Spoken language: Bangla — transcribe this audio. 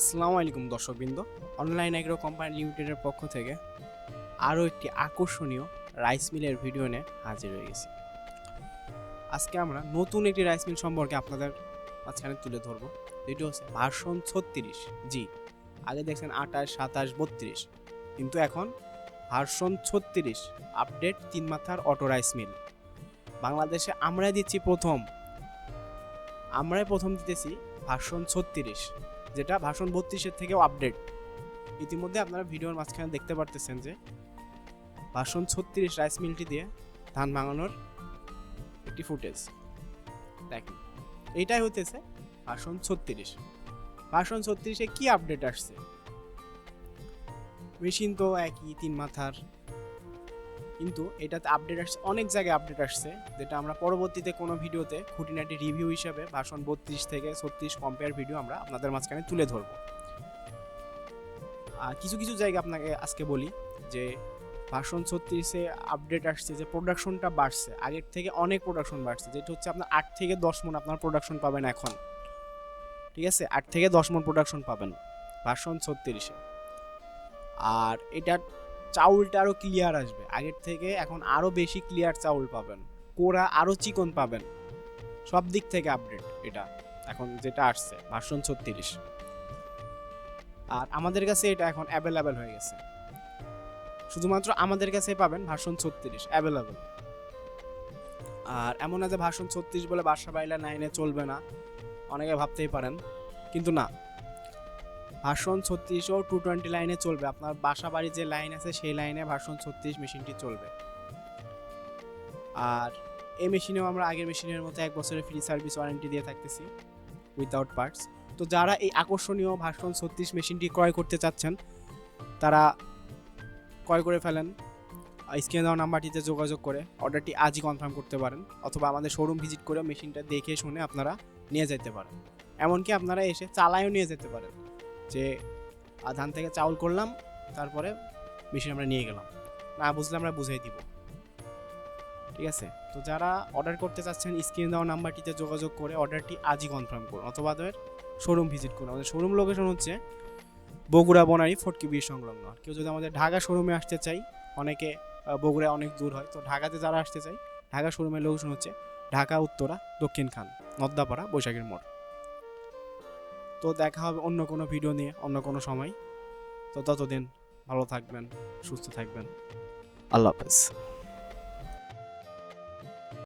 আসসালামু আলাইকুম দর্শকবৃন্দ। অনলাইন এগ্রো কোম্পানি লিমিটেডের পক্ষ থেকে আরও একটি আকর্ষণীয় রাইস মিলের ভিডিও নিয়ে হাজির হয়ে গেছি। আজকে আমরা নতুন একটি রাইস মিল সম্পর্কে আপনাদের মাঝখানে তুলে ধরবো। যেটি হচ্ছে ভার্সন ছত্রিশ, জি, আগে দেখছেন আঠাশ, সাতাশ, বত্রিশ, কিন্তু এখন ভার্সন ছত্রিশ আপডেট তিন মাথার অটো রাইস মিল। বাংলাদেশে আমরাই দিচ্ছি প্রথম। আমরাই প্রথম দিতেছি ভার্সন ছত্রিশ। যেটা ভাষণ বত্রিশের থেকেও আপডেট ইতিমধ্যে আপনারা ভিডিওর মাঝখানে দেখতে পারতেছেন যে, ভাষণ ছত্রিশ রাইস মিলটি দিয়ে ধান ভাঙানোর একটি ফুটেজ দেখেন এইটাই হতেছে ভাষণ ছত্রিশ। ভাষণ ছত্রিশে কি আপডেট আসছে? মেশিন তো একই, তিন মাথার। কিন্তু এটাতে আপডেট আসছে, অনেক জায়গায় আপডেট আসছে, যেটা আমরা পরবর্তীতে কোনো ভিডিওতে খুঁটিনাটি রিভিউ হিসাবে ভাষণ বত্রিশ থেকে ছত্রিশ কম্পেয়ার ভিডিও আমরা আপনাদের মাঝখানে তুলে ধরবো। আর কিছু কিছু জায়গা আপনাকে আজকে বলি, যে ভাষণ ছত্রিশে আপডেট আসছে যে প্রোডাকশনটা বাড়ছে, আগের থেকে অনেক প্রোডাকশন বাড়ছে, যেটা হচ্ছে আপনার আট থেকে দশ মন আপনার প্রোডাকশন পাবেন এখন। ঠিক আছে? আট থেকে দশ মন প্রোডাকশন পাবেন ভাষণ ছত্রিশে। আর এটার চাউলটা আরও ক্লিয়ার আসবে। আগের থেকে এখন আরও বেশি ক্লিয়ার চাউল পাবেন। কোরা আরও চিকন পাবেন। সব দিক থেকে আপডেট এটা। এখন যেটা আসছে ভার্সন ছত্রিশ। আর আমাদের কাছে এটা এখন অ্যাভেলেবেল হয়ে গেছে। শুধুমাত্র আমাদের কাছে পাবেন ভার্সন ছত্রিশ অ্যাভেলেবেল আর এমন না যে ভার্সন ছত্রিশ বলে বাসা বাইলা নাইনে চলবে না। অনেকে ভাবতেই পারেন। কিন্তু না। ভার্সন ছত্রিশও টু টোয়েন্টি লাইনে চলবে। আপনার বাসা বাড়ির যে লাইন আছে, সেই লাইনে ভার্সন ছত্রিশ মেশিনটি চলবে। আর এই মেশিনেও আমরা আগের মেশিনের মতো এক বছরের ফ্রি সার্ভিস ওয়ারেন্টি দিয়ে থাকতেছি উইথাউট পার্টস তো যারা এই আকর্ষণীয় ভার্সন ছত্রিশ মেশিনটি ক্রয় করতে চাচ্ছেন, তারা ক্রয় করে ফেলেন। স্ক্রিনে দেওয়া নাম্বারটিতে যোগাযোগ করে অর্ডারটি আজই কনফার্ম করতে পারেন, অথবা আমাদের শোরুম ভিজিট করে মেশিনটা দেখে শুনে আপনারা নিয়ে যেতে পারেন। এমনকি আপনারা এসে চালায়ও নিয়ে যেতে পারেন। যে ধান থেকে চাউল করলাম, তারপরে মেশিন আমরা নিয়ে গেলাম। না বুঝলে আমরা বুঝাই দিব। ঠিক আছে? তো যারা অর্ডার করতে চাচ্ছেন স্ক্রিনে দেওয়া নাম্বারটিতে যোগাযোগ করে অর্ডারটি আজই কনফার্ম করুন। অথবা আমাদের শোরুম ভিজিট করুন। আমাদের শোরুম লোকেশন হচ্ছে বগুড়া বনারি ফটকি বীর সংলগ্ন। কেউ যদি আমাদের ঢাকা শোরুমে আসতে চাই, অনেকে বগুড়া অনেক দূর হয়, তো ঢাকাতে যারা আসতে চাই, ঢাকা শোরুমের লোকেশন হচ্ছে ঢাকা, উত্তরা, দক্ষিণ খান, নদ্দাপাড়া, বৈশাখীর মোড়। তো দেখা হবে অন্য কোনো ভিডিও নিয়ে, অন্য কোনো সময়। তো ততদিন ভালো থাকবেন, সুস্থ থাকবেন। আল্লাহ হাফেজ।